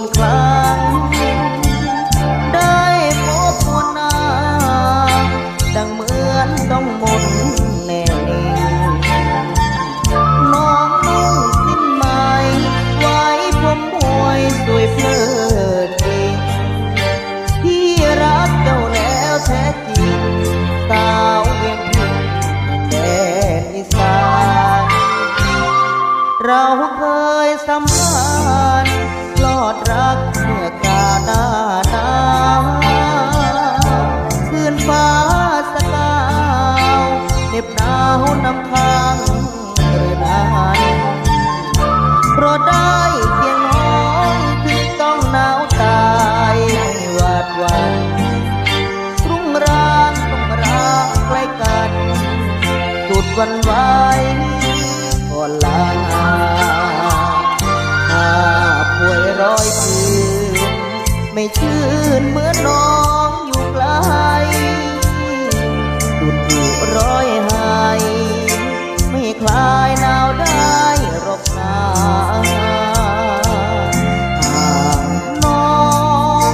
นครั้ง ได้พบมวลนาดังเหมือนต้องมนแน่น้องนุ่งสิ้นไหมไว้ผมมวยสวยเพลิดจริงพี่รักเจ้าแล้วแท้จริงสาวเวียงพิงแดนอีสานเราเคยสัมพันธ์ อดรักเมื่อกาหน้าหนาวคืนฟ้าสกาวเน็บหนาวนำทางเรือดานโปรดได้เพียงน้องถึงต้องหนาวตายหวาดหวั่นรุ่งรางต้องรักใกล้กันสุดวันไหว ชื่นเหมือนน้องอยู่ไกลสุดอยู่ร้อยหายไม่คลายหนาวได้หรอกนาหากน้อง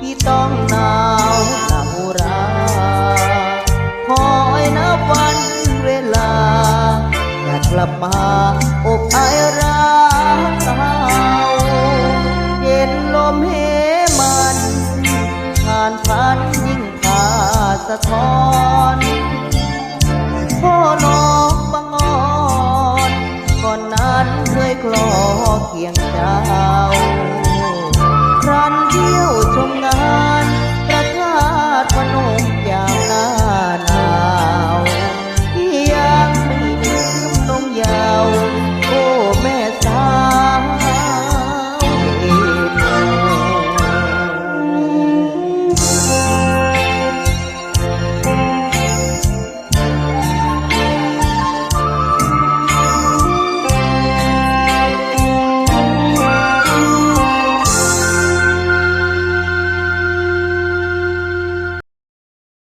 ที่ต้องหนาวหนาวราคอยนับวันเวลา อยากกลับมาอกอายรักเก่าเย็นลมเห สะท้อนพ่อน้องบังอ่อน ก่อนนั้นเคยคลอเคียงเจ้า